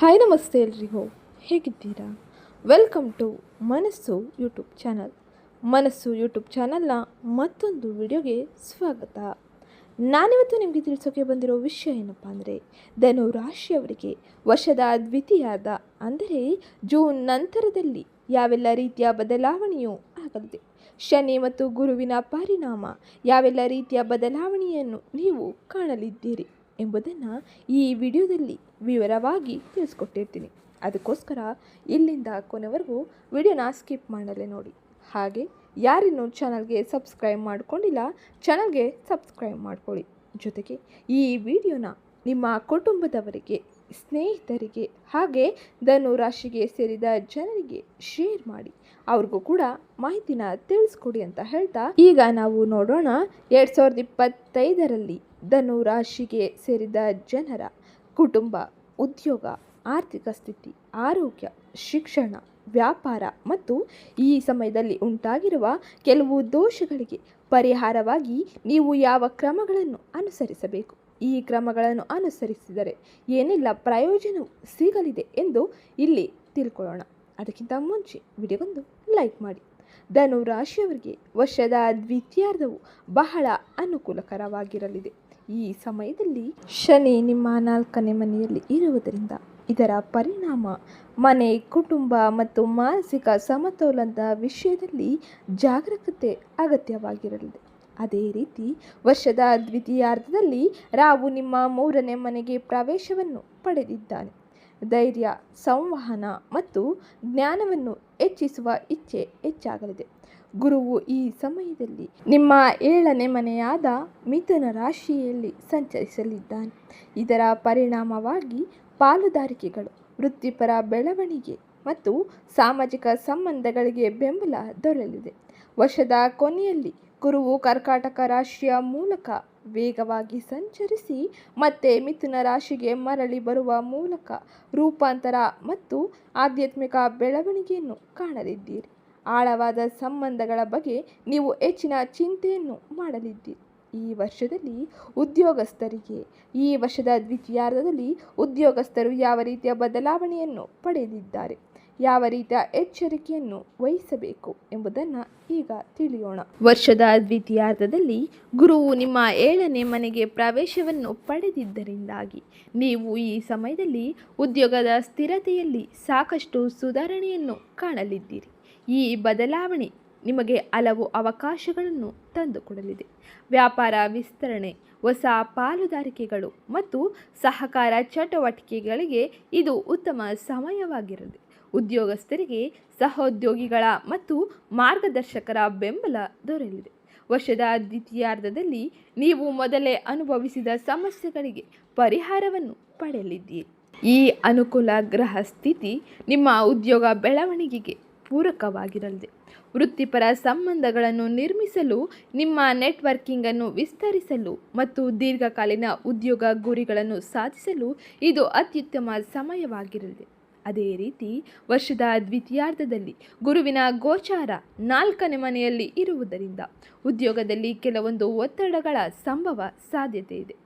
Hi ನಮಸ್ತೆ ಎಲ್ರಿಗೂ ಹೇಗಿದ್ದೀರಾ? Welcome to Manassu YouTube channel Manassu YouTube ಚಾನಲ್ನ ಮತ್ತೊಂದು ವಿಡಿಯೋಗೆ ಸ್ವಾಗತ. ನಾನಿವತ್ತು ನಿಮಗೆ ತಿಳಿಸೋಕೆ ಬಂದಿರೋ ವಿಷಯ ಏನಪ್ಪ ಅಂದರೆ ಧನು ರಾಶಿಯವರಿಗೆ ವರ್ಷದ ದ್ವಿತೀಯಾದ ಅಂದರೆ ಜೂನ್ ನಂತರದಲ್ಲಿ ಯಾವೆಲ್ಲ ರೀತಿಯ ಬದಲಾವಣೆಯೂ ಆಗಲಿದೆ. ಶನಿ ಮತ್ತು ಗುರುವಿನ ಪರಿಣಾಮ ಯಾವೆಲ್ಲ ರೀತಿಯ ಬದಲಾವಣೆಯನ್ನು ನೀವು ಕಾಣಲಿದ್ದೀರಿ? ಎಂಬುದನ್ನು ಈ ವಿಡಿಯೋದಲ್ಲಿ ವಿವರವಾಗಿ ತಿಳಿಸ್ಕೊಟ್ಟಿರ್ತೀನಿ. ಅದಕ್ಕೋಸ್ಕರ ಇಲ್ಲಿಂದ ಕೊನೆವರೆಗೂ ವಿಡಿಯೋನ ಸ್ಕಿಪ್ ಮಾಡಲೇ ನೋಡಿ. ಹಾಗೆ ಯಾರಿನ್ನೂ ಚಾನಲ್ಗೆ ಸಬ್ಸ್ಕ್ರೈಬ್ ಮಾಡಿಕೊಂಡಿಲ್ಲ, ಚಾನಲ್ಗೆ ಸಬ್ಸ್ಕ್ರೈಬ್ ಮಾಡ್ಕೊಳ್ಳಿ. ಜೊತೆಗೆ ಈ ವಿಡಿಯೋನ ನಿಮ್ಮ ಕುಟುಂಬದವರಿಗೆ, ಸ್ನೇಹಿತರಿಗೆ ಹಾಗೆ ಧನು ರಾಶಿಗೆ ಸೇರಿದ ಜನರಿಗೆ ಶೇರ್ ಮಾಡಿ. ಅವ್ರಿಗೂ ಕೂಡ ಮಾಹಿತಿನ ತಿಳಿಸ್ಕೊಡಿ ಅಂತ ಹೇಳ್ತಾ, ಈಗ ನಾವು ನೋಡೋಣ ಎರಡು ಸಾವಿರದ ಇಪ್ಪತ್ತೈದರಲ್ಲಿ ಧನು ರಾಶಿಗೆ ಸೇರಿದ ಜನರ ಕುಟುಂಬ, ಉದ್ಯೋಗ, ಆರ್ಥಿಕ ಸ್ಥಿತಿ, ಆರೋಗ್ಯ, ಶಿಕ್ಷಣ, ವ್ಯಾಪಾರ ಮತ್ತು ಈ ಸಮಯದಲ್ಲಿ ಉಂಟಾಗಿರುವ ಕೆಲವು ದೋಷಗಳಿಗೆ ಪರಿಹಾರವಾಗಿ ನೀವು ಯಾವ ಕ್ರಮಗಳನ್ನು ಅನುಸರಿಸಬೇಕು? ಈ ಕ್ರಮಗಳನ್ನು ಅನುಸರಿಸಿದರೆ ಏನೆಲ್ಲ ಪ್ರಯೋಜನ ಸಿಗಲಿದೆ ಎಂದು ಇಲ್ಲಿ ತಿಳ್ಕೊಳ್ಳೋಣ. ಅದಕ್ಕಿಂತ ಮುಂಚೆ ವಿಡಿಯೋಗೊಂದು ಲೈಕ್ ಮಾಡಿ. ಧನು ರಾಶಿಯವರಿಗೆ ವರ್ಷದ ದ್ವಿತೀಯಾರ್ಧವು ಬಹಳ ಅನುಕೂಲಕರವಾಗಿರಲಿದೆ. ಈ ಸಮಯದಲ್ಲಿ ಶನಿ ನಿಮ್ಮ ನಾಲ್ಕನೇ ಮನೆಯಲ್ಲಿ ಇರುವುದರಿಂದ ಇದರ ಪರಿಣಾಮ ಮನೆ, ಕುಟುಂಬ ಮತ್ತು ಮಾನಸಿಕ ಸಮತೋಲನದ ವಿಷಯದಲ್ಲಿ ಜಾಗರೂಕತೆ ಅಗತ್ಯವಾಗಿರಲಿದೆ. ಅದೇ ರೀತಿ ವರ್ಷದ ದ್ವಿತೀಯಾರ್ಧದಲ್ಲಿ ರಾವು ನಿಮ್ಮ ಮೂರನೇ ಮನೆಗೆ ಪ್ರವೇಶವನ್ನು ಪಡೆದಿದ್ದಾನೆ. ಧೈರ್ಯ, ಸಂವಹನ ಮತ್ತು ಜ್ಞಾನವನ್ನು ಹೆಚ್ಚಿಸುವ ಇಚ್ಛೆ ಹೆಚ್ಚಾಗಲಿದೆ. ಗುರುವು ಈ ಸಮಯದಲ್ಲಿ ನಿಮ್ಮ ಏಳನೇ ಮನೆಯಾದ ಮಿಥುನ ರಾಶಿಯಲ್ಲಿ ಸಂಚರಿಸಲಿದ್ದಾನೆ. ಇದರ ಪರಿಣಾಮವಾಗಿ ಪಾಲುದಾರಿಕೆಗಳು, ವೃತ್ತಿಪರ ಬೆಳವಣಿಗೆ ಮತ್ತು ಸಾಮಾಜಿಕ ಸಂಬಂಧಗಳಿಗೆ ಬೆಂಬಲ ದೊರೆಯಲಿದೆ. ವರ್ಷದ ಕೊನೆಯಲ್ಲಿ ಗುರುವು ಕರ್ಕಾಟಕ ರಾಶಿಯ ಮೂಲಕ ವೇಗವಾಗಿ ಸಂಚರಿಸಿ ಮತ್ತೆ ಮಿಥುನ ರಾಶಿಗೆ ಮರಳಿ ಬರುವ ಮೂಲಕ ರೂಪಾಂತರ ಮತ್ತು ಆಧ್ಯಾತ್ಮಿಕ ಬೆಳವಣಿಗೆಯನ್ನು ಕಾಣಲಿದ್ದೀರಿ. ಆಳವಾದ ಸಂಬಂಧಗಳ ಬಗ್ಗೆ ನೀವು ಹೆಚ್ಚಿನ ಚಿಂತೆಯನ್ನು ಮಾಡಲಿದ್ದೀರಿ. ಈ ವರ್ಷದಲ್ಲಿ ಉದ್ಯೋಗಸ್ಥರಿಗೆ, ಈ ವರ್ಷದ ದ್ವಿತೀಯಾರ್ಧದಲ್ಲಿ ಉದ್ಯೋಗಸ್ಥರು ಯಾವ ರೀತಿಯ ಬದಲಾವಣೆಯನ್ನು ಪಡೆದಿದ್ದಾರೆ? ಯಾವ ರೀತಿಯ ಎಚ್ಚರಿಕೆಯನ್ನು ವಹಿಸಬೇಕು ಎಂಬುದನ್ನು ಈಗ ತಿಳಿಯೋಣ. ವರ್ಷದ ದ್ವಿತೀಯಾರ್ಧದಲ್ಲಿ ಗುರುವು ನಿಮ್ಮ ಏಳನೇ ಮನೆಗೆ ಪ್ರವೇಶವನ್ನು ಪಡೆದಿದ್ದರಿಂದಾಗಿ ನೀವು ಈ ಸಮಯದಲ್ಲಿ ಉದ್ಯೋಗದ ಸ್ಥಿರತೆಯಲ್ಲಿ ಸಾಕಷ್ಟು ಸುಧಾರಣೆಯನ್ನು ಕಾಣಲಿದ್ದೀರಿ. ಈ ಬದಲಾವಣೆ ನಿಮಗೆ ಹಲವು ಅವಕಾಶಗಳನ್ನು ತಂದುಕೊಡಲಿದೆ. ವ್ಯಾಪಾರ ವಿಸ್ತರಣೆ, ಹೊಸ ಪಾಲುದಾರಿಕೆಗಳು ಮತ್ತು ಸಹಕಾರ ಚಟುವಟಿಕೆಗಳಿಗೆ ಇದು ಉತ್ತಮ ಸಮಯವಾಗಿರಲಿದೆ ಉದ್ಯೋಗಸ್ಥರಿಗೆ ಸಹೋದ್ಯೋಗಿಗಳ ಮತ್ತು ಮಾರ್ಗದರ್ಶಕರ ಬೆಂಬಲ ದೊರೆಯಲಿದೆ. ವರ್ಷದ ದ್ವಿತೀಯಾರ್ಧದಲ್ಲಿ ನೀವು ಮೊದಲೇ ಅನುಭವಿಸಿದ ಸಮಸ್ಯೆಗಳಿಗೆ ಪರಿಹಾರವನ್ನು ಪಡೆಯಲಿದ್ದೀರಿ. ಈ ಅನುಕೂಲ ಗ್ರಹ ಸ್ಥಿತಿ ನಿಮ್ಮ ಉದ್ಯೋಗ ಬೆಳವಣಿಗೆಗೆ ಪೂರಕವಾಗಿರಲಿದೆ. ವೃತ್ತಿಪರ ಸಂಬಂಧಗಳನ್ನು ನಿರ್ಮಿಸಲು, ನಿಮ್ಮ ನೆಟ್ವರ್ಕಿಂಗನ್ನು ವಿಸ್ತರಿಸಲು ಮತ್ತು ದೀರ್ಘಕಾಲೀನ ಉದ್ಯೋಗ ಗುರಿಗಳನ್ನು ಸಾಧಿಸಲು ಇದು ಅತ್ಯುತ್ತಮ ಸಮಯವಾಗಿರಲಿದೆ. ಅದೇ ರೀತಿ ವರ್ಷದ ದ್ವಿತೀಯಾರ್ಧದಲ್ಲಿ ಗುರುವಿನ ಗೋಚಾರ ನಾಲ್ಕನೇ ಮನೆಯಲ್ಲಿ ಇರುವುದರಿಂದ ಉದ್ಯೋಗದಲ್ಲಿ ಕೆಲವೊಂದು ಒತ್ತಡಗಳ ಸಂಭವ ಸಾಧ್ಯತೆ ಇದೆ.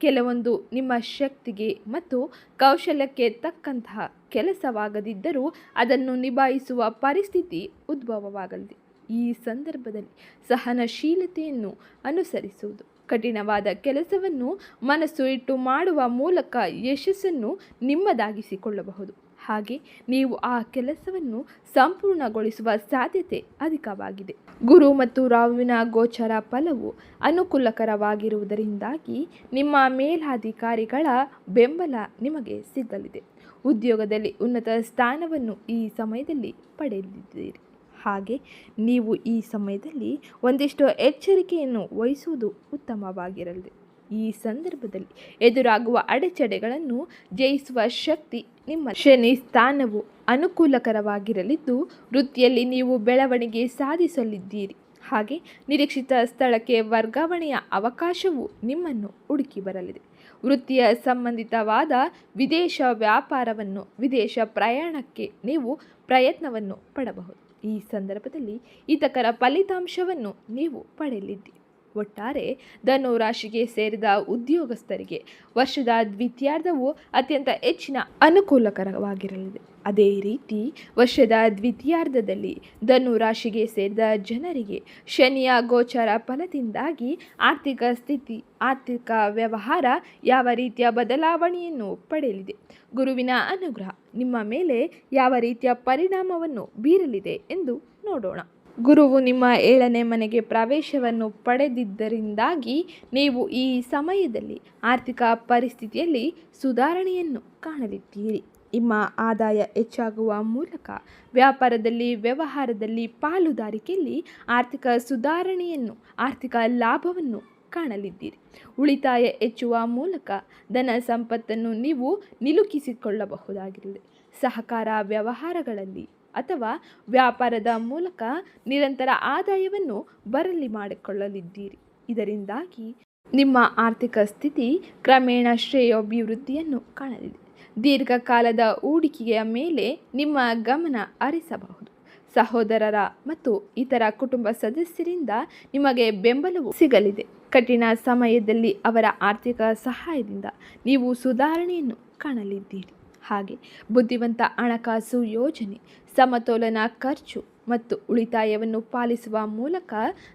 ಕೆಲವೊಂದು ನಿಮ್ಮ ಶಕ್ತಿಗೆ ಮತ್ತು ಕೌಶಲ್ಯಕ್ಕೆ ತಕ್ಕಂತಹ ಕೆಲಸವಾಗದಿದ್ದರೂ ಅದನ್ನು ನಿಭಾಯಿಸುವ ಪರಿಸ್ಥಿತಿ ಉದ್ಭವವಾಗಲಿದೆ. ಈ ಸಂದರ್ಭದಲ್ಲಿ ಸಹನಶೀಲತೆಯನ್ನು ಅನುಸರಿಸುವುದು, ಕಠಿಣವಾದ ಕೆಲಸವನ್ನು ಮನಸ್ಸು ಇಟ್ಟು ಮಾಡುವ ಮೂಲಕ ಯಶಸ್ಸನ್ನು ನಿಮ್ಮದಾಗಿಸಿಕೊಳ್ಳಬಹುದು. ಹಾಗೆ ನೀವು ಆ ಕೆಲಸವನ್ನು ಸಂಪೂರ್ಣಗೊಳಿಸುವ ಸಾಧ್ಯತೆ ಅಧಿಕವಾಗಿದೆ. ಗುರು ಮತ್ತು ರಾಹುವಿನ ಗೋಚರ ಫಲವು ಅನುಕೂಲಕರವಾಗಿರುವುದರಿಂದಾಗಿ ನಿಮ್ಮ ಮೇಲಾಧಿಕಾರಿಗಳ ಬೆಂಬಲ ನಿಮಗೆ ಸಿಗಲಿದೆ. ಉದ್ಯೋಗದಲ್ಲಿ ಉನ್ನತ ಸ್ಥಾನವನ್ನು ಈ ಸಮಯದಲ್ಲಿ ಪಡೆಯಲಿದ್ದೀರಿ ಹಾಗೆ ನೀವು ಈ ಸಮಯದಲ್ಲಿ ಒಂದಿಷ್ಟು ಎಚ್ಚರಿಕೆಯನ್ನು ವಹಿಸುವುದು ಉತ್ತಮವಾಗಿರಲಿದೆ ಈ ಸಂದರ್ಭದಲ್ಲಿ ಎದುರಾಗುವ ಅಡೆಚಡೆಗಳನ್ನು ಜಯಿಸುವ ಶಕ್ತಿ ನಿಮ್ಮ ಶನಿ ಸ್ಥಾನವು ಅನುಕೂಲಕರವಾಗಿರಲಿದ್ದು, ವೃತ್ತಿಯಲ್ಲಿ ನೀವು ಬೆಳವಣಿಗೆ ಸಾಧಿಸಲಿದ್ದೀರಿ. ಹಾಗೆ ನಿರೀಕ್ಷಿತ ಸ್ಥಳಕ್ಕೆ ವರ್ಗಾವಣೆಯ ಅವಕಾಶವು ನಿಮ್ಮನ್ನು ಹುಡುಕಿ ಬರಲಿದೆ. ವೃತ್ತಿಯ ಸಂಬಂಧಿತವಾದ ವಿದೇಶ ವ್ಯಾಪಾರವನ್ನು, ವಿದೇಶ ಪ್ರಯಾಣಕ್ಕೆ ನೀವು ಪ್ರಯತ್ನವನ್ನು ಪಡಬಹುದು. ಈ ಸಂದರ್ಭದಲ್ಲಿ ಹಿತಕರ ಫಲಿತಾಂಶವನ್ನು ನೀವು ಪಡೆಯಲಿದ್ದೀರಿ. ಒಟ್ಟಾರೆ ಧನು ರಾಶಿಗೆ ಸೇರಿದ ಉದ್ಯೋಗಸ್ಥರಿಗೆ ವರ್ಷದ ದ್ವಿತೀಯಾರ್ಧವು ಅತ್ಯಂತ ಹೆಚ್ಚಿನ ಅನುಕೂಲಕರವಾಗಿರಲಿದೆ. ಅದೇ ರೀತಿ ವರ್ಷದ ದ್ವಿತೀಯಾರ್ಧದಲ್ಲಿ ಧನು ರಾಶಿಗೆ ಸೇರಿದ ಜನರಿಗೆ ಶನಿಯ ಗೋಚರ ಫಲದಿಂದಾಗಿ ಆರ್ಥಿಕ ಸ್ಥಿತಿ, ಆರ್ಥಿಕ ವ್ಯವಹಾರ ಯಾವ ರೀತಿಯ ಬದಲಾವಣೆಯನ್ನು ಪಡೆಯಲಿದೆ? ಗುರುವಿನ ಅನುಗ್ರಹ ನಿಮ್ಮ ಮೇಲೆ ಯಾವ ರೀತಿಯ ಪರಿಣಾಮವನ್ನು ಬೀರಲಿದೆ ಎಂದು ನೋಡೋಣ. ಗುರುವು ನಿಮ್ಮ ಏಳನೇ ಮನೆಗೆ ಪ್ರವೇಶವನ್ನು ಪಡೆದಿದ್ದರಿಂದಾಗಿ ನೀವು ಈ ಸಮಯದಲ್ಲಿ ಆರ್ಥಿಕ ಪರಿಸ್ಥಿತಿಯಲ್ಲಿ ಸುಧಾರಣೆಯನ್ನು ಕಾಣಲಿದ್ದೀರಿ. ನಿಮ್ಮ ಆದಾಯ ಹೆಚ್ಚಾಗುವ ಮೂಲಕ ವ್ಯಾಪಾರದಲ್ಲಿ, ವ್ಯವಹಾರದಲ್ಲಿ ಪಾಲುದಾರಿಕೆಯಲ್ಲಿ ಆರ್ಥಿಕ ಸುಧಾರಣೆಯನ್ನು, ಆರ್ಥಿಕ ಲಾಭವನ್ನು ಕಾಣಲಿದ್ದೀರಿ. ಉಳಿತಾಯ ಹೆಚ್ಚುವ ಮೂಲಕ ಧನ ಸಂಪತ್ತನ್ನು ನೀವು ನಿಲುಕಿಸಿಕೊಳ್ಳಬಹುದಾಗಿರುತ್ತದೆ ಸಹಕಾರ ವ್ಯವಹಾರಗಳಲ್ಲಿ ಅಥವಾ ವ್ಯಾಪಾರದ ಮೂಲಕ ನಿರಂತರ ಆದಾಯವನ್ನು ಬರಲಿ ಮಾಡಿಕೊಳ್ಳಲಿದ್ದೀರಿ. ಇದರಿಂದಾಗಿ ನಿಮ್ಮ ಆರ್ಥಿಕ ಸ್ಥಿತಿ ಕ್ರಮೇಣ ಶ್ರೇಯೋಭಿವೃದ್ಧಿಯನ್ನು ಕಾಣಲಿದೆ. ದೀರ್ಘಕಾಲದ ಹೂಡಿಕೆಯ ಮೇಲೆ ನಿಮ್ಮ ಗಮನ ಹರಿಸಬಹುದು. ಸಹೋದರರ ಮತ್ತು ಇತರ ಕುಟುಂಬ ಸದಸ್ಯರಿಂದ ನಿಮಗೆ ಬೆಂಬಲವು ಸಿಗಲಿದೆ. ಕಠಿಣ ಸಮಯದಲ್ಲಿ ಅವರ ಆರ್ಥಿಕ ಸಹಾಯದಿಂದ ನೀವು ಸುಧಾರಣೆಯನ್ನು ಕಾಣಲಿದ್ದೀರಿ. ಹಾಗೆ ಬುದ್ಧಿವಂತ ಹಣಕಾಸು ಯೋಜನೆ, ಸಮತೋಲನ ಖರ್ಚು ಮತ್ತು ಉಳಿತಾಯವನ್ನು ಪಾಲಿಸುವ ಮೂಲಕ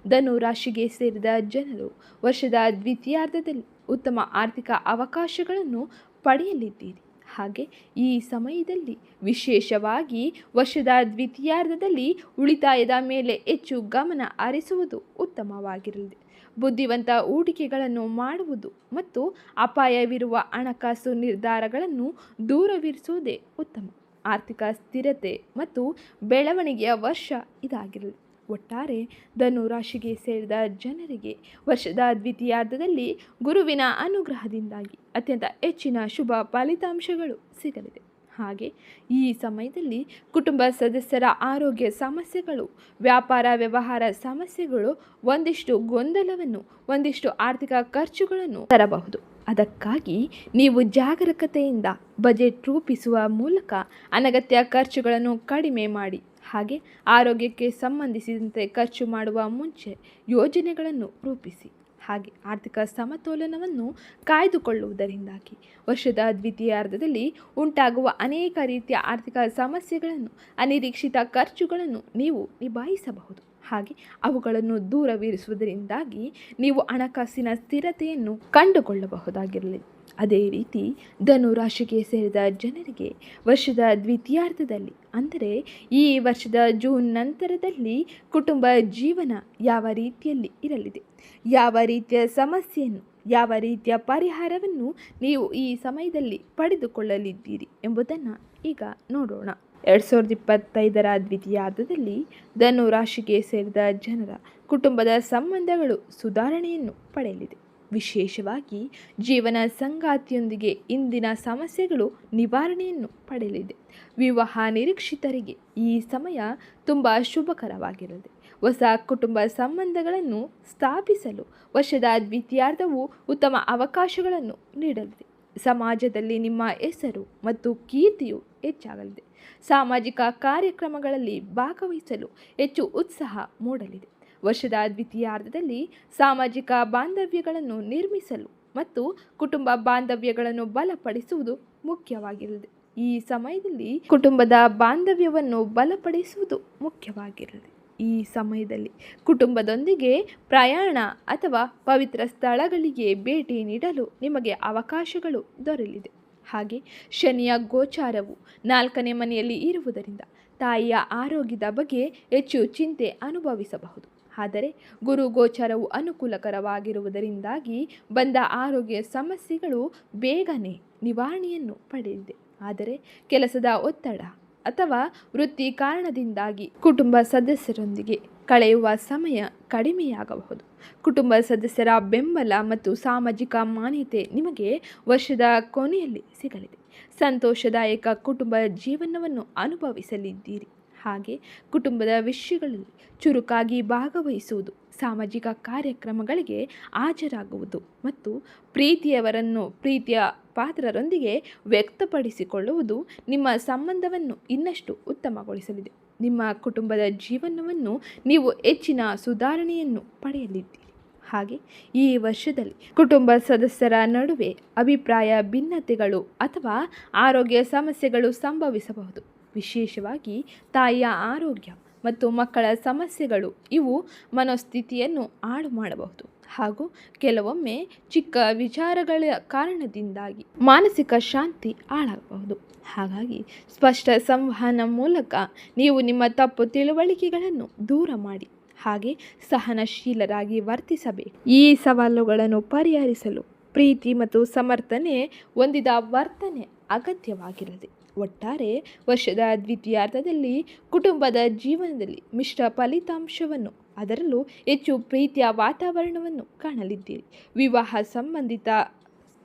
ಧನು ರಾಶಿಗೆ ಸೇರಿದ ಜನರು ವರ್ಷದ ದ್ವಿತೀಯಾರ್ಧದಲ್ಲಿ ಉತ್ತಮ ಆರ್ಥಿಕ ಅವಕಾಶಗಳನ್ನು ಪಡೆಯಲಿದ್ದೀರಿ. ಹಾಗೆ ಈ ಸಮಯದಲ್ಲಿ ವಿಶೇಷವಾಗಿ ವರ್ಷದ ದ್ವಿತೀಯಾರ್ಧದಲ್ಲಿ ಉಳಿತಾಯದ ಮೇಲೆ ಹೆಚ್ಚು ಗಮನ ಹರಿಸುವುದು ಉತ್ತಮವಾಗಿರಲಿದೆ ಬುದ್ಧಿವಂತ ಹೂಡಿಕೆಗಳನ್ನು ಮಾಡುವುದು ಮತ್ತು ಅಪಾಯವಿರುವ ಹಣಕಾಸು ನಿರ್ಧಾರಗಳನ್ನು ದೂರವಿರಿಸುವುದೇ ಉತ್ತಮ. ಆರ್ಥಿಕ ಸ್ಥಿರತೆ ಮತ್ತು ಬೆಳವಣಿಗೆಯ ವರ್ಷ ಇದಾಗಿರಲಿ. ಒಟ್ಟಾರೆ ಧನು ರಾಶಿಗೆ ಸೇರಿದ ಜನರಿಗೆ ವರ್ಷದ ದ್ವಿತೀಯಾರ್ಧದಲ್ಲಿ ಗುರುವಿನ ಅನುಗ್ರಹದಿಂದಾಗಿ ಅತ್ಯಂತ ಹೆಚ್ಚಿನ ಶುಭ ಫಲಿತಾಂಶಗಳು ಸಿಗಲಿದೆ. ಹಾಗೆ ಈ ಸಮಯದಲ್ಲಿ ಕುಟುಂಬ ಸದಸ್ಯರ ಆರೋಗ್ಯ ಸಮಸ್ಯೆಗಳು, ವ್ಯಾಪಾರ ವ್ಯವಹಾರ ಸಮಸ್ಯೆಗಳು ಒಂದಿಷ್ಟು ಗೊಂದಲವನ್ನು, ಒಂದಿಷ್ಟು ಆರ್ಥಿಕ ಖರ್ಚುಗಳನ್ನು ತರಬಹುದು. ಅದಕ್ಕಾಗಿ ನೀವು ಜಾಗರೂಕತೆಯಿಂದ ಬಜೆಟ್ ರೂಪಿಸುವ ಮೂಲಕ ಅನಗತ್ಯ ಖರ್ಚುಗಳನ್ನು ಕಡಿಮೆ ಮಾಡಿ, ಹಾಗೆ ಆರೋಗ್ಯಕ್ಕೆ ಸಂಬಂಧಿಸಿದಂತೆ ಖರ್ಚು ಮಾಡುವ ಮುಂಚೆ ಯೋಜನೆಗಳನ್ನು ರೂಪಿಸಿ. ಹಾಗೆ ಆರ್ಥಿಕ ಸಮತೋಲನವನ್ನು ಕಾಯ್ದುಕೊಳ್ಳುವುದರಿಂದಾಗಿ. ವರ್ಷದ ದ್ವಿತೀಯಾರ್ಧದಲ್ಲಿ ಉಂಟಾಗುವ ಅನೇಕ ರೀತಿಯ ಆರ್ಥಿಕ ಸಮಸ್ಯೆಗಳನ್ನು, ಅನಿರೀಕ್ಷಿತ ಖರ್ಚುಗಳನ್ನು ನೀವು ನಿಭಾಯಿಸಬಹುದು. ಹಾಗೆ ಅವುಗಳನ್ನು ದೂರವಿರಿಸುವುದರಿಂದಾಗಿ ನೀವು ಹಣಕಾಸಿನ ಸ್ಥಿರತೆಯನ್ನು ಕಂಡುಕೊಳ್ಳಬಹುದಾಗಿರಲಿ. ಅದೇ ರೀತಿ ಧನು ರಾಶಿಗೆ ಸೇರಿದ ಜನರಿಗೆ ವರ್ಷದ ದ್ವಿತೀಯಾರ್ಧದಲ್ಲಿ, ಅಂದರೆ ಈ ವರ್ಷದ ಜೂನ್ ನಂತರದಲ್ಲಿ ಕುಟುಂಬ ಜೀವನ ಯಾವ ರೀತಿಯಲ್ಲಿ ಇರಲಿದೆ, ಯಾವ ರೀತಿಯ ಸಮಸ್ಯೆಯನ್ನು, ಯಾವ ರೀತಿಯ ಪರಿಹಾರವನ್ನು ನೀವು ಈ ಸಮಯದಲ್ಲಿ ಪಡೆದುಕೊಳ್ಳಲಿದ್ದೀರಿ ಎಂಬುದನ್ನು ಈಗ ನೋಡೋಣ. ಎರಡು ಸಾವಿರದ ಇಪ್ಪತ್ತೈದರ ದ್ವಿತೀಯಾರ್ಧದಲ್ಲಿ ಧನು ರಾಶಿಗೆ ಸೇರಿದ ಜನರ ಕುಟುಂಬದ ಸಂಬಂಧಗಳು ಸುಧಾರಣೆಯನ್ನು ಪಡೆಯಲಿದೆ. ವಿಶೇಷವಾಗಿ ಜೀವನ ಸಂಗಾತಿಯೊಂದಿಗೆ ಇಂದಿನ ಸಮಸ್ಯೆಗಳು ನಿವಾರಣೆಯನ್ನು ಪಡೆಯಲಿದೆ. ವಿವಾಹ ನಿರೀಕ್ಷಿತರಿಗೆ ಈ ಸಮಯ ತುಂಬ ಶುಭಕರವಾಗಿರಲಿದೆ. ಹೊಸ ಕುಟುಂಬ ಸಂಬಂಧಗಳನ್ನು ಸ್ಥಾಪಿಸಲು ವರ್ಷದ ದ್ವಿತೀಯಾರ್ಧವು ಉತ್ತಮ ಅವಕಾಶಗಳನ್ನು ನೀಡಲಿದೆ. ಸಮಾಜದಲ್ಲಿ ನಿಮ್ಮ ಹೆಸರು ಮತ್ತು ಕೀರ್ತಿಯು ಹೆಚ್ಚಾಗಲಿದೆ. ಸಾಮಾಜಿಕ ಕಾರ್ಯಕ್ರಮಗಳಲ್ಲಿ ಭಾಗವಹಿಸಲು ಹೆಚ್ಚು ಉತ್ಸಾಹ ಮೂಡಲಿದೆ. ವರ್ಷದ ದ್ವಿತೀಯಾರ್ಧದಲ್ಲಿ ಸಾಮಾಜಿಕ ಬಾಂಧವ್ಯಗಳನ್ನು ನಿರ್ಮಿಸಲು ಮತ್ತು ಕುಟುಂಬ ಬಾಂಧವ್ಯಗಳನ್ನು ಬಲಪಡಿಸುವುದು ಮುಖ್ಯವಾಗಿರಲಿದೆ. ಈ ಸಮಯದಲ್ಲಿ ಕುಟುಂಬದ ಬಾಂಧವ್ಯವನ್ನು ಬಲಪಡಿಸುವುದು ಮುಖ್ಯವಾಗಿರಲಿದೆ. ಈ ಸಮಯದಲ್ಲಿ. ಕುಟುಂಬದೊಂದಿಗೆ ಪ್ರಯಾಣ ಅಥವಾ ಪವಿತ್ರ ಸ್ಥಳಗಳಿಗೆ ಭೇಟಿ ನೀಡಲು ನಿಮಗೆ ಅವಕಾಶಗಳು ದೊರೆಯಲಿದೆ. ಹಾಗೆ ಶನಿಯ ಗೋಚಾರವು ನಾಲ್ಕನೇ ಮನೆಯಲ್ಲಿ ಇರುವುದರಿಂದ ತಾಯಿಯ ಆರೋಗ್ಯದ ಬಗ್ಗೆ ಹೆಚ್ಚು ಚಿಂತೆ ಅನುಭವಿಸಬಹುದು. ಆದರೆ ಗುರು ಗೋಚಾರವು ಅನುಕೂಲಕರವಾಗಿರುವುದರಿಂದಾಗಿ ಬಂದ ಆರೋಗ್ಯ ಸಮಸ್ಯೆಗಳು ಬೇಗನೆ ನಿವಾರಣೆಯನ್ನು ಪಡೆದಿದೆ ಆದರೆ ಕೆಲಸದ ಒತ್ತಡ ಅಥವಾ ವೃತ್ತಿ ಕಾರಣದಿಂದಾಗಿ ಕುಟುಂಬ ಸದಸ್ಯರೊಂದಿಗೆ ಕಳೆಯುವ ಸಮಯ ಕಡಿಮೆಯಾಗಬಹುದು. ಕುಟುಂಬ ಸದಸ್ಯರ ಬೆಂಬಲ ಮತ್ತು ಸಾಮಾಜಿಕ ಮಾನ್ಯತೆ ನಿಮಗೆ ವರ್ಷದ ಕೊನೆಯಲ್ಲಿ ಸಿಗಲಿದೆ. ಸಂತೋಷದಾಯಕ ಕುಟುಂಬ ಜೀವನವನ್ನು ಅನುಭವಿಸಲಿದ್ದೀರಿ. ಹಾಗೆ ಕುಟುಂಬದ ವಿಷಯಗಳಲ್ಲಿ ಚುರುಕಾಗಿ ಭಾಗವಹಿಸುವುದು ಸಾಮಾಜಿಕ ಕಾರ್ಯಕ್ರಮಗಳಿಗೆ ಹಾಜರಾಗುವುದು ಮತ್ತು ಪ್ರೀತಿಯವರನ್ನು, ಪ್ರೀತಿಯ ಪಾತ್ರರೊಂದಿಗೆ ವ್ಯಕ್ತಪಡಿಸಿಕೊಳ್ಳುವುದು ನಿಮ್ಮ ಸಂಬಂಧವನ್ನು ಇನ್ನಷ್ಟು ಉತ್ತಮಗೊಳಿಸಲಿದೆ. ನಿಮ್ಮ ಕುಟುಂಬದ ಜೀವನವನ್ನು ನೀವು ಹೆಚ್ಚಿನ ಸುಧಾರಣೆಯನ್ನು ಪಡೆಯಲಿದ್ದೀರಿ. ಹಾಗೆ ಈ ವರ್ಷದಲ್ಲಿ ಕುಟುಂಬ ಸದಸ್ಯರ ನಡುವೆ ಅಭಿಪ್ರಾಯ ಭಿನ್ನತೆಗಳು ಅಥವಾ ಆರೋಗ್ಯ ಸಮಸ್ಯೆಗಳು ಸಂಭವಿಸಬಹುದು. ವಿಶೇಷವಾಗಿ ತಾಯಿಯ ಆರೋಗ್ಯ ಮತ್ತು ಮಕ್ಕಳ ಸಮಸ್ಯೆಗಳು ಇವು ಮನೋಸ್ಥಿತಿಯನ್ನು ಹಾಳು ಮಾಡಬಹುದು. ಹಾಗೂ ಕೆಲವೊಮ್ಮೆ ಚಿಕ್ಕ ವಿಚಾರಗಳ ಕಾರಣದಿಂದಾಗಿ ಮಾನಸಿಕ ಶಾಂತಿ ಹಾಳಾಗಬಹುದು. ಹಾಗಾಗಿ ಸ್ಪಷ್ಟ ಸಂವಹನ ಮೂಲಕ ನೀವು ನಿಮ್ಮ ತಪ್ಪು ತಿಳುವಳಿಕೆಗಳನ್ನು ದೂರ ಮಾಡಿ, ಹಾಗೆ ಸಹನಶೀಲರಾಗಿ ವರ್ತಿಸಬೇಕು. ಈ ಸವಾಲುಗಳನ್ನು ಪರಿಹರಿಸಲು ಪ್ರೀತಿ ಮತ್ತು ಸಮರ್ಥನೆ ಹೊಂದಿದ ವರ್ತನೆ ಅಗತ್ಯವಾಗಿರದೆ ಒಟ್ಟಾರೆ ವರ್ಷದ ದ್ವಿತೀಯಾರ್ಧದಲ್ಲಿ ಕುಟುಂಬದ ಜೀವನದಲ್ಲಿ ಮಿಶ್ರ ಫಲಿತಾಂಶವನ್ನು, ಅದರಲ್ಲೂ ಹೆಚ್ಚು ಪ್ರೀತಿಯ ವಾತಾವರಣವನ್ನು ಕಾಣಲಿದ್ದೀರಿ. ವಿವಾಹ ಸಂಬಂಧಿತ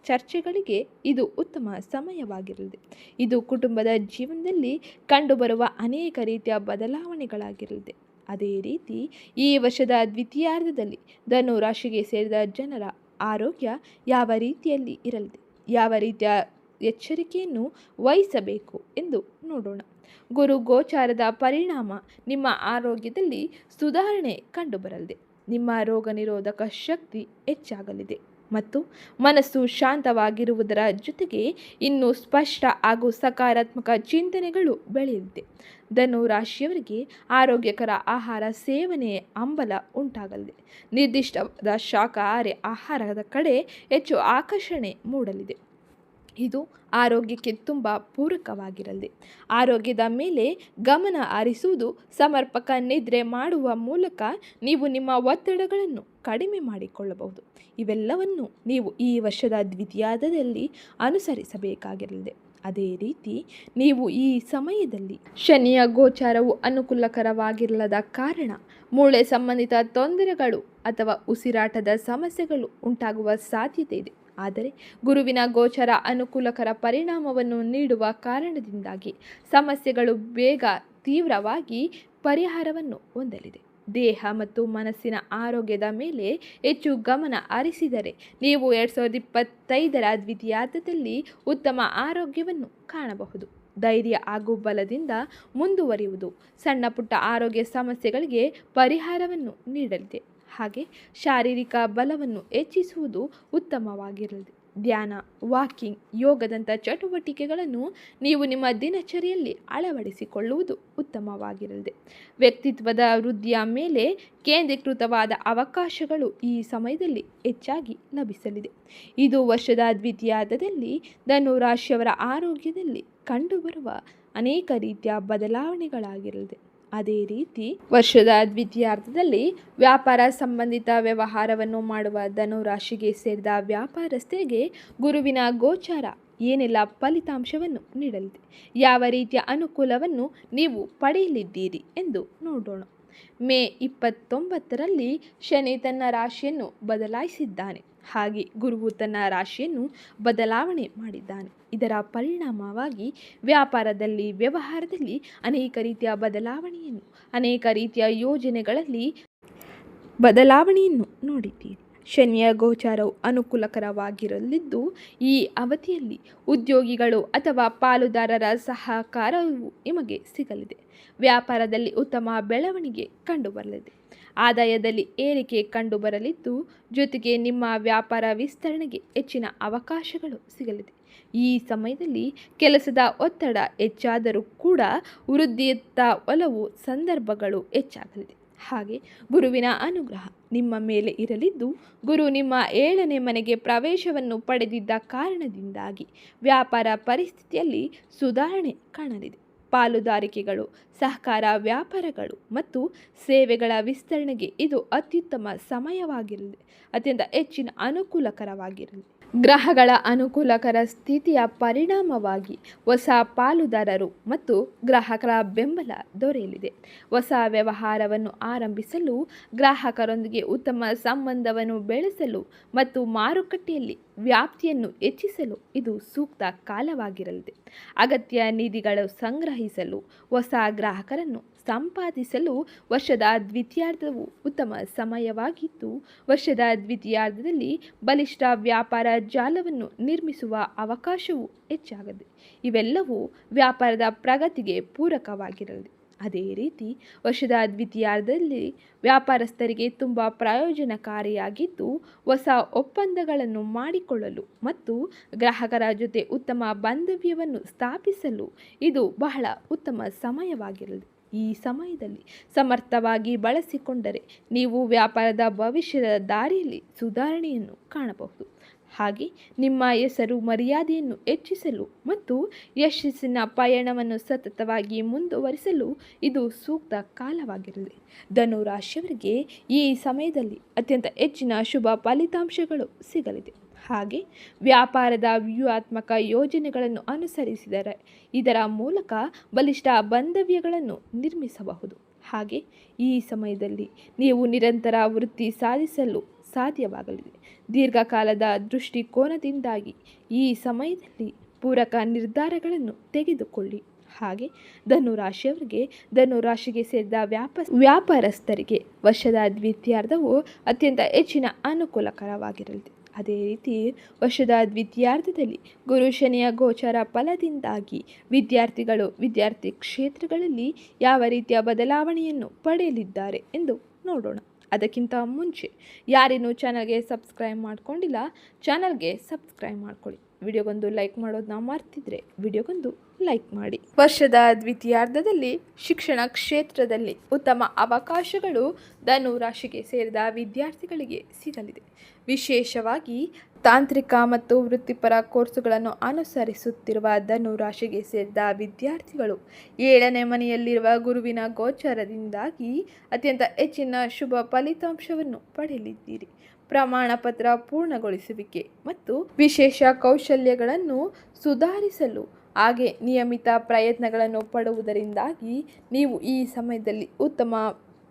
ಚರ್ಚೆಗಳಿಗೆ ಇದು ಉತ್ತಮ ಸಮಯವಾಗಿರಲಿದೆ. ಇದು ಕುಟುಂಬದ ಜೀವನದಲ್ಲಿ ಕಂಡುಬರುವ ಅನೇಕ ರೀತಿಯ ಬದಲಾವಣೆಗಳಾಗಿರಲಿದೆ. ಅದೇ ರೀತಿ, ಈ ವರ್ಷದ ದ್ವಿತೀಯಾರ್ಧದಲ್ಲಿ ಧನು ರಾಶಿಗೆ ಸೇರಿದ ಜನರ ಆರೋಗ್ಯ ಯಾವ ರೀತಿಯಲ್ಲಿ ಇರಲಿದೆ? ಯಾವ ರೀತಿಯ ಎಚ್ಚರಿಕೆಯನ್ನು ವಹಿಸಬೇಕು ಎಂದು ನೋಡೋಣ. ಗುರು ಗೋಚಾರದ ಪರಿಣಾಮ ನಿಮ್ಮ ಆರೋಗ್ಯದಲ್ಲಿ ಸುಧಾರಣೆ ಕಂಡುಬರಲಿದೆ. ನಿಮ್ಮ ರೋಗ ನಿರೋಧಕ ಶಕ್ತಿ ಹೆಚ್ಚಾಗಲಿದೆ ಮತ್ತು ಮನಸ್ಸು ಶಾಂತವಾಗಿರುವುದರ ಜೊತೆಗೆ ಇನ್ನೂ ಸ್ಪಷ್ಟ ಹಾಗೂ ಸಕಾರಾತ್ಮಕ ಚಿಂತನೆಗಳು ಬೆಳೆಯಲಿದೆ. ಧನು ರಾಶಿಯವರಿಗೆ ಆರೋಗ್ಯಕರ ಆಹಾರ ಸೇವನೆ ಅಂಬಲ ಉಂಟಾಗಲಿದೆ. ನಿರ್ದಿಷ್ಟವಾದ ಶಾಖಾಹಾರಿ ಆಹಾರದ ಕಡೆ ಹೆಚ್ಚು ಆಕರ್ಷಣೆ ಮೂಡಲಿದೆ. ಇದು ಆರೋಗ್ಯಕ್ಕೆ ತುಂಬ ಪೂರಕವಾಗಿರಲಿ. ಆರೋಗ್ಯದ ಮೇಲೆ ಗಮನ ಹರಿಸುವುದು ಸಮರ್ಪಕ ನಿದ್ರೆ ಮಾಡುವ ಮೂಲಕ ನೀವು ನಿಮ್ಮ ಒತ್ತಡಗಳನ್ನು ಕಡಿಮೆ ಮಾಡಿಕೊಳ್ಳಬಹುದು. ಇವೆಲ್ಲವನ್ನು ನೀವು ಈ ವರ್ಷದ ದ್ವಿತೀಯಾದದಲ್ಲಿ ಅನುಸರಿಸಬೇಕಾಗಿರಲಿದೆ ಅದೇ ರೀತಿ ನೀವು ಈ ಸಮಯದಲ್ಲಿ ಶನಿಯ ಗೋಚಾರವು ಅನುಕೂಲಕರವಾಗಿರಲದ ಕಾರಣ ಮೂಳೆ ಸಂಬಂಧಿತ ತೊಂದರೆಗಳು ಅಥವಾ ಉಸಿರಾಟದ ಸಮಸ್ಯೆಗಳು ಉಂಟಾಗುವ ಸಾಧ್ಯತೆ ಇದೆ. ಆದರೆ ಗುರುವಿನ ಗೋಚರ ಅನುಕೂಲಕರ ಪರಿಣಾಮವನ್ನು ನೀಡುವ ಕಾರಣದಿಂದಾಗಿ ಸಮಸ್ಯೆಗಳು ಬೇಗ ತೀವ್ರವಾಗಿ ಪರಿಹಾರವನ್ನು ಹೊಂದಲಿದೆ. ದೇಹ ಮತ್ತು ಮನಸ್ಸಿನ ಆರೋಗ್ಯದ ಮೇಲೆ ಹೆಚ್ಚು ಗಮನ ಹರಿಸಿದರೆ ನೀವು ಎರಡು ಸಾವಿರದ ಇಪ್ಪತ್ತೈದರ ದ್ವಿತೀಯಾರ್ಧದಲ್ಲಿ ಉತ್ತಮ ಆರೋಗ್ಯವನ್ನು ಕಾಣಬಹುದು. ಧೈರ್ಯ ಹಾಗೂ ಬಲದಿಂದ ಮುಂದುವರಿಯುವುದು ಸಣ್ಣ ಪುಟ್ಟ ಆರೋಗ್ಯ ಸಮಸ್ಯೆಗಳಿಗೆ ಪರಿಹಾರವನ್ನು ನೀಡಲಿದೆ. ಹಾಗೆ ಶಾರೀರಿಕ ಬಲವನ್ನು ಹೆಚ್ಚಿಸುವುದು ಉತ್ತಮವಾಗಿರಲಿದೆ ಧ್ಯಾನ, ವಾಕಿಂಗ್, ಯೋಗದಂಥ ಚಟುವಟಿಕೆಗಳನ್ನು ನೀವು ನಿಮ್ಮ ದಿನಚರಿಯಲ್ಲಿ ಅಳವಡಿಸಿಕೊಳ್ಳುವುದು ಉತ್ತಮವಾಗಿರಲಿದೆ ವ್ಯಕ್ತಿತ್ವದ ವೃದ್ಧಿಯ ಮೇಲೆ ಕೇಂದ್ರೀಕೃತವಾದ ಅವಕಾಶಗಳು ಈ ಸಮಯದಲ್ಲಿ ಹೆಚ್ಚಾಗಿ ಲಭಿಸಲಿದೆ. ಇದು ವರ್ಷದ ದ್ವಿತೀಯಾರ್ಧದಲ್ಲಿ ಧನುರಾಶಿಯವರ ಆರೋಗ್ಯದಲ್ಲಿ ಕಂಡುಬರುವ ಅನೇಕ ರೀತಿಯ ಬದಲಾವಣೆಗಳಾಗಿರಲಿದೆ ಅದೇ ರೀತಿ ವರ್ಷದ ದ್ವಿತೀಯಾರ್ಧದಲ್ಲಿ ವ್ಯಾಪಾರ ಸಂಬಂಧಿತ ವ್ಯವಹಾರವನ್ನು ಮಾಡುವ ಧನು ರಾಶಿಗೆ ಸೇರಿದ ವ್ಯಾಪಾರಸ್ಥರಿಗೆ ಗುರುವಿನ ಗೋಚಾರ, ಏನೆಲ್ಲ ಫಲಿತಾಂಶವನ್ನು ನೀಡಲಿದೆ? ಯಾವ ರೀತಿಯ ಅನುಕೂಲವನ್ನು ನೀವು ಪಡೆಯಲಿದ್ದೀರಿ ಎಂದು ನೋಡೋಣ. ಮೇ ಇಪ್ಪತ್ತೊಂಬತ್ತರಲ್ಲಿ ಶನಿ ತನ್ನ ರಾಶಿಯನ್ನು ಬದಲಾಯಿಸಿದ್ದಾನೆ. ಹಾಗೆ ಗುರುವು ತನ್ನ ರಾಶಿಯನ್ನು ಬದಲಾವಣೆ ಮಾಡಿದ್ದಾನೆ. ಇದರ ಪರಿಣಾಮವಾಗಿ ವ್ಯಾಪಾರದಲ್ಲಿ, ವ್ಯವಹಾರದಲ್ಲಿ ಅನೇಕ ರೀತಿಯ ಬದಲಾವಣೆಯನ್ನು, ಅನೇಕ ರೀತಿಯ ಯೋಜನೆಗಳಲ್ಲಿ ಬದಲಾವಣೆಯನ್ನು ನೋಡಿದ್ದೀರಿ. ಶನಿಯ ಗೋಚಾರವು ಅನುಕೂಲಕರವಾಗಿರಲಿದ್ದು, ಈ ಅವಧಿಯಲ್ಲಿ ಉದ್ಯೋಗಿಗಳು ಅಥವಾ ಪಾಲುದಾರರ ಸಹಕಾರವು ನಿಮಗೆ ಸಿಗಲಿದೆ. ವ್ಯಾಪಾರದಲ್ಲಿ ಉತ್ತಮ ಬೆಳವಣಿಗೆ ಕಂಡುಬರಲಿದೆ. ಆದಾಯದಲ್ಲಿ ಏರಿಕೆ ಕಂಡುಬರಲಿದ್ದು, ಜೊತೆಗೆ ನಿಮ್ಮ ವ್ಯಾಪಾರ ವಿಸ್ತರಣೆಗೆ ಹೆಚ್ಚಿನ ಅವಕಾಶಗಳು ಸಿಗಲಿದೆ. ಈ ಸಮಯದಲ್ಲಿ ಕೆಲಸದ ಒತ್ತಡ ಹೆಚ್ಚಾದರೂ ಕೂಡ ವೃದ್ಧಿಯತ್ತ ಒಲವು ಸಂದರ್ಭಗಳು ಹೆಚ್ಚಾಗಲಿದೆ. ಹಾಗೆ ಗುರುವಿನ ಅನುಗ್ರಹ ನಿಮ್ಮ ಮೇಲೆ ಇರಲಿದ್ದು, ಗುರು ನಿಮ್ಮ ಏಳನೇ ಮನೆಗೆ ಪ್ರವೇಶವನ್ನು ಪಡೆದಿದ್ದ ಕಾರಣದಿಂದಾಗಿ ವ್ಯಾಪಾರ ಪರಿಸ್ಥಿತಿಯಲ್ಲಿ ಸುಧಾರಣೆ ಕಾಣಲಿದೆ. ಪಾಲುದಾರಿಕೆಗಳು ಸಹಕಾರ ವ್ಯಾಪಾರಗಳು ಮತ್ತು ಸೇವೆಗಳ ವಿಸ್ತರಣೆಗೆ ಇದು ಅತ್ಯುತ್ತಮ ಸಮಯವಾಗಿರಲಿ ಅತ್ಯಂತ ಹೆಚ್ಚಿನ ಅನುಕೂಲಕರವಾಗಿರಲಿ. ಗ್ರಹಗಳ ಅನುಕೂಲಕರ ಸ್ಥಿತಿಯ ಪರಿಣಾಮವಾಗಿ ಹೊಸ ಪಾಲುದಾರರು ಮತ್ತು ಗ್ರಾಹಕರ ಬೆಂಬಲ ದೊರೆಯಲಿದೆ. ಹೊಸ ವ್ಯವಹಾರವನ್ನು ಆರಂಭಿಸಲು ಗ್ರಾಹಕರೊಂದಿಗೆ ಉತ್ತಮ ಸಂಬಂಧವನ್ನು ಬೆಳೆಸಲು ಮತ್ತು ಮಾರುಕಟ್ಟೆಯಲ್ಲಿ ವ್ಯಾಪ್ತಿಯನ್ನು ಹೆಚ್ಚಿಸಲು ಇದು ಸೂಕ್ತ ಕಾಲವಾಗಿರಲಿದೆ. ಅಗತ್ಯ ನಿಧಿಗಳು ಸಂಗ್ರಹಿಸಲು ಹೊಸ ಗ್ರಾಹಕರನ್ನು ಸಂಪಾದಿಸಲು ವರ್ಷದ ದ್ವಿತೀಯಾರ್ಧವು ಉತ್ತಮ ಸಮಯವಾಗಿದ್ದು ವರ್ಷದ ದ್ವಿತೀಯಾರ್ಧದಲ್ಲಿ ಬಲಿಷ್ಠ ವ್ಯಾಪಾರ ಜಾಲವನ್ನು ನಿರ್ಮಿಸುವ ಅವಕಾಶವು ಹೆಚ್ಚಾಗಿದೆ ಇವೆಲ್ಲವೂ ವ್ಯಾಪಾರದ ಪ್ರಗತಿಗೆ ಪೂರಕವಾಗಿರಲಿದೆ. ಅದೇ ರೀತಿ ವರ್ಷದ ದ್ವಿತೀಯಾರ್ಧದಲ್ಲಿ ವ್ಯಾಪಾರಸ್ಥರಿಗೆ ತುಂಬ ಪ್ರಯೋಜನಕಾರಿಯಾಗಿದ್ದು, ಹೊಸ ಒಪ್ಪಂದಗಳನ್ನು ಮಾಡಿಕೊಳ್ಳಲು ಮತ್ತು ಗ್ರಾಹಕರ ಜೊತೆ ಉತ್ತಮ ಬಾಂಧವ್ಯವನ್ನು ಸ್ಥಾಪಿಸಲು ಇದು ಬಹಳ ಉತ್ತಮ ಸಮಯವಾಗಿರಲಿ ಈ ಸಮಯದಲ್ಲಿ ಸಮರ್ಥವಾಗಿ ಬಳಸಿಕೊಂಡರೆ ನೀವು ವ್ಯಾಪಾರದ ಭವಿಷ್ಯದ ದಾರಿಯಲ್ಲಿ ಸುಧಾರಣೆಯನ್ನು ಕಾಣಬಹುದು. ಹಾಗೆ ನಿಮ್ಮ ಹೆಸರು, ಮರ್ಯಾದೆಯನ್ನು ಹೆಚ್ಚಿಸಲು ಮತ್ತು ಯಶಸ್ಸಿನ ಪಯಣವನ್ನು ಸತತವಾಗಿ ಮುಂದುವರಿಸಲು ಇದು ಸೂಕ್ತ ಕಾಲವಾಗಿರಲಿ. ಧನುರಾಶಿಯವರಿಗೆ ಈ ಸಮಯದಲ್ಲಿ ಅತ್ಯಂತ ಹೆಚ್ಚಿನ ಶುಭ ಫಲಿತಾಂಶಗಳು ಸಿಗಲಿದೆ. ಹಾಗೆ ವ್ಯಾಪಾರದ ವ್ಯೂಹಾತ್ಮಕ ಯೋಜನೆಗಳನ್ನು ಅನುಸರಿಸಿದರೆ ಇದರ ಮೂಲಕ ಬಲಿಷ್ಠ ಬಾಂಧವ್ಯಗಳನ್ನು ನಿರ್ಮಿಸಬಹುದು. ಹಾಗೆ ಈ ಸಮಯದಲ್ಲಿ ನೀವು ನಿರಂತರ ವೃತ್ತಿ ಸಾಧಿಸಲು ಸಾಧ್ಯವಾಗಲಿದೆ. ದೀರ್ಘಕಾಲದ ದೃಷ್ಟಿಕೋನದಿಂದಾಗಿ ಈ ಸಮಯದಲ್ಲಿ ಪೂರಕ ನಿರ್ಧಾರಗಳನ್ನು ತೆಗೆದುಕೊಳ್ಳಿ. ಹಾಗೆ ಧನುರಾಶಿಯವರಿಗೆ ಧನುರಾಶಿಗೆ ಧನು ರಾಶಿಗೆ ಸೇರಿದ ವ್ಯಾಪ, ವ್ಯಾಪಾರಸ್ಥರಿಗೆ ವರ್ಷದ ದ್ವಿತೀಯಾರ್ಧವು ಅತ್ಯಂತ ಹೆಚ್ಚಿನ ಅನುಕೂಲಕರವಾಗಿರಲಿದೆ ಅದೇ ರೀತಿ ವರ್ಷದ ದ್ವಿತೀಯಾರ್ಧದಲ್ಲಿ ಗುರು ಶನಿಯ ಗೋಚರ ಫಲದಿಂದಾಗಿ ವಿದ್ಯಾರ್ಥಿಗಳು ವಿದ್ಯಾರ್ಥಿ ಕ್ಷೇತ್ರಗಳಲ್ಲಿ ಯಾವ ರೀತಿಯ ಬದಲಾವಣೆಯನ್ನು ಪಡೆಯಲಿದ್ದಾರೆ ಎಂದು ನೋಡೋಣ. ಅದಕ್ಕಿಂತ ಮುಂಚೆ ಯಾರೇನು ಚಾನಲ್ಗೆ ಸಬ್ಸ್ಕ್ರೈಬ್ ಮಾಡ್ಕೊಂಡಿಲ್ಲ, ಚಾನಲ್ಗೆ ಸಬ್ಸ್ಕ್ರೈಬ್ ಮಾಡ್ಕೊಳ್ಳಿ. ವಿಡಿಯೋಗೊಂದು ಲೈಕ್ ಮಾಡೋದನ್ನ ಮರ್ತಿದ್ರೆ ವಿಡಿಯೋಗೊಂದು ಲೈಕ್ ಮಾಡಿ. ವರ್ಷದ ದ್ವಿತೀಯಾರ್ಧದಲ್ಲಿ ಶಿಕ್ಷಣ ಕ್ಷೇತ್ರದಲ್ಲಿ ಉತ್ತಮ ಅವಕಾಶಗಳು ಧನು ರಾಶಿಗೆ ಸೇರಿದ ವಿದ್ಯಾರ್ಥಿಗಳಿಗೆ ಸಿಗಲಿದೆ. ವಿಶೇಷವಾಗಿ ತಾಂತ್ರಿಕ ಮತ್ತು ವೃತ್ತಿಪರ ಕೋರ್ಸುಗಳನ್ನು ಅನುಸರಿಸುತ್ತಿರುವ ಧನು ರಾಶಿಗೆ ಸೇರಿದ ವಿದ್ಯಾರ್ಥಿಗಳು ಏಳನೇ ಮನೆಯಲ್ಲಿರುವ ಗುರುವಿನ ಗೋಚರದಿಂದಾಗಿ ಅತ್ಯಂತ ಹೆಚ್ಚಿನ ಶುಭ ಫಲಿತಾಂಶವನ್ನು ಪಡೆಯಲಿದ್ದೀರಿ. ಪ್ರಮಾಣ ಪತ್ರ ಪೂರ್ಣಗೊಳಿಸುವಿಕೆ ಮತ್ತು ವಿಶೇಷ ಕೌಶಲ್ಯಗಳನ್ನು ಸುಧಾರಿಸಲು ಹಾಗೆ ನಿಯಮಿತ ಪ್ರಯತ್ನಗಳನ್ನು ಪಡುವುದರಿಂದಾಗಿ ನೀವು ಈ ಸಮಯದಲ್ಲಿ ಉತ್ತಮ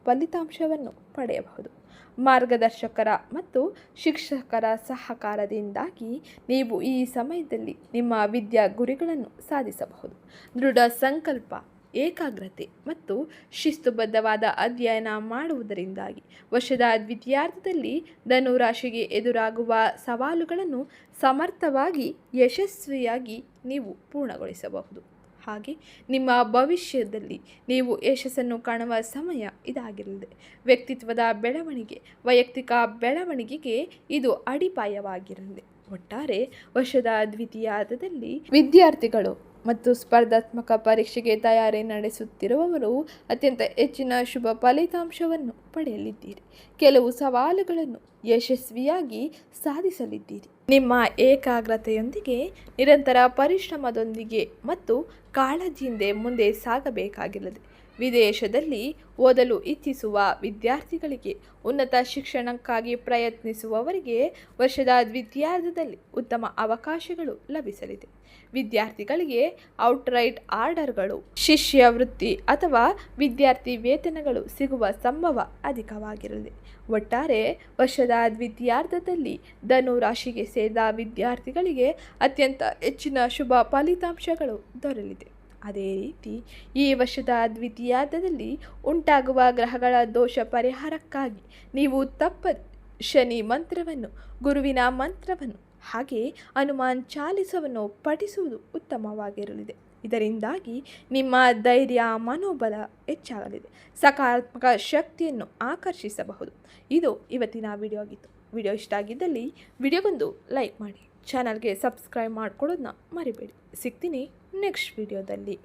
ಫಲಿತಾಂಶವನ್ನು ಪಡೆಯಬಹುದು. ಮಾರ್ಗದರ್ಶಕರ ಮತ್ತು ಶಿಕ್ಷಕರ ಸಹಕಾರದಿಂದಾಗಿ ನೀವು ಈ ಸಮಯದಲ್ಲಿ ನಿಮ್ಮ ವಿದ್ಯಾ ಗುರಿಗಳನ್ನು ಸಾಧಿಸಬಹುದು. ದೃಢ ಸಂಕಲ್ಪ, ಏಕಾಗ್ರತೆ ಮತ್ತು ಶಿಸ್ತುಬದ್ಧವಾದ ಅಧ್ಯಯನ ಮಾಡುವುದರಿಂದಾಗಿ ವರ್ಷದ ದ್ವಿತೀಯಾರ್ಧದಲ್ಲಿ ಧನುರಾಶಿಗೆ ಎದುರಾಗುವ ಸವಾಲುಗಳನ್ನು ಸಮರ್ಥವಾಗಿ, ಯಶಸ್ವಿಯಾಗಿ ನೀವು ಪೂರ್ಣಗೊಳಿಸಬಹುದು. ಹಾಗೆ ನಿಮ್ಮ ಭವಿಷ್ಯದಲ್ಲಿ ನೀವು ಯಶಸ್ಸನ್ನು ಕಾಣುವ ಸಮಯ ಇದಾಗಿರಲಿದೆ. ವ್ಯಕ್ತಿತ್ವದ ಬೆಳವಣಿಗೆ, ವೈಯಕ್ತಿಕ ಬೆಳವಣಿಗೆಗೆ ಇದು ಅಡಿಪಾಯವಾಗಿರಲಿದೆ. ಒಟ್ಟಾರೆ ವರ್ಷದ ದ್ವಿತೀಯಾರ್ಧದಲ್ಲಿ ವಿದ್ಯಾರ್ಥಿಗಳು ಮತ್ತು ಸ್ಪರ್ಧಾತ್ಮಕ ಪರೀಕ್ಷೆಗೆ ತಯಾರಿ ನಡೆಸುತ್ತಿರುವವರು ಅತ್ಯಂತ ಹೆಚ್ಚಿನ ಶುಭ ಫಲಿತಾಂಶವನ್ನು ಪಡೆಯಲಿದ್ದೀರಿ. ಕೆಲವು ಸವಾಲುಗಳನ್ನು ಯಶಸ್ವಿಯಾಗಿ ಸಾಧಿಸಲಿದ್ದೀರಿ. ನಿಮ್ಮ ಏಕಾಗ್ರತೆಯೊಂದಿಗೆ ನಿರಂತರ ಪರಿಶ್ರಮದೊಂದಿಗೆ ಮತ್ತು ಕಾಳಜಿಯಿಂದ ಮುಂದೆ ಸಾಗಬೇಕಾಗಿಲ್ಲದೆ. ವಿದೇಶದಲ್ಲಿ ಓದಲು ಇಚ್ಛಿಸುವ ವಿದ್ಯಾರ್ಥಿಗಳಿಗೆ ಉನ್ನತ ಶಿಕ್ಷಣಕ್ಕಾಗಿ ಪ್ರಯತ್ನಿಸುವವರಿಗೆ ವರ್ಷದ ದ್ವಿತೀಯಾರ್ಧದಲ್ಲಿ ಉತ್ತಮ ಅವಕಾಶಗಳು ಲಭಿಸಲಿದೆ. ವಿದ್ಯಾರ್ಥಿಗಳಿಗೆ ಔಟ್ರೈಟ್ ಆರ್ಡರ್ಗಳು ಶಿಷ್ಯವೃತ್ತಿ ಅಥವಾ ವಿದ್ಯಾರ್ಥಿ ವೇತನಗಳು ಸಿಗುವ ಸಂಭವ ಅಧಿಕವಾಗಿರಲಿದೆ. ಒಟ್ಟಾರೆ ವರ್ಷದ ದ್ವಿತೀಯಾರ್ಧದಲ್ಲಿ ಧನು ರಾಶಿಗೆ ಸೇರಿದ ವಿದ್ಯಾರ್ಥಿಗಳಿಗೆ ಅತ್ಯಂತ ಹೆಚ್ಚಿನ ಶುಭ ಫಲಿತಾಂಶಗಳು ದೊರೆಯಲಿದೆ. ಅದೇ ರೀತಿ ಈ ವರ್ಷದ ದ್ವಿತೀಯಾರ್ಧದಲ್ಲಿ ಉಂಟಾಗುವ ಗ್ರಹಗಳ ದೋಷ ಪರಿಹಾರಕ್ಕಾಗಿ ನೀವು ತಪ್ಪ ಶನಿ ಮಂತ್ರವನ್ನು, ಗುರುವಿನ ಮಂತ್ರವನ್ನು, ಹಾಗೆ ಹನುಮಾನ್ ಚಾಲಿಸವನ್ನು ಪಠಿಸುವುದು ಉತ್ತಮವಾಗಿರಲಿದೆ. ಇದರಿಂದಾಗಿ ನಿಮ್ಮ ಧೈರ್ಯ, ಮನೋಬಲ ಹೆಚ್ಚಾಗಲಿದೆ. ಸಕಾರಾತ್ಮಕ ಶಕ್ತಿಯನ್ನು ಆಕರ್ಷಿಸಬಹುದು. ಇದು ಇವತ್ತಿನ ವಿಡಿಯೋ ಆಗಿತ್ತು. ವಿಡಿಯೋ ಇಷ್ಟ ಆಗಿದ್ದಲ್ಲಿ ವಿಡಿಯೋಗೊಂದು ಲೈಕ್ ಮಾಡಿ. ಚಾನಲ್ಗೆ ಸಬ್ಸ್ಕ್ರೈಬ್ ಮಾಡ್ಕೊಳ್ಳೋದನ್ನ ಮರಿಬೇಡಿ. ಸಿಗ್ತೀನಿ. ನೆಕ್ಸ್ಟ್ ವಿಡಿಯೋದಲ್ಲಿ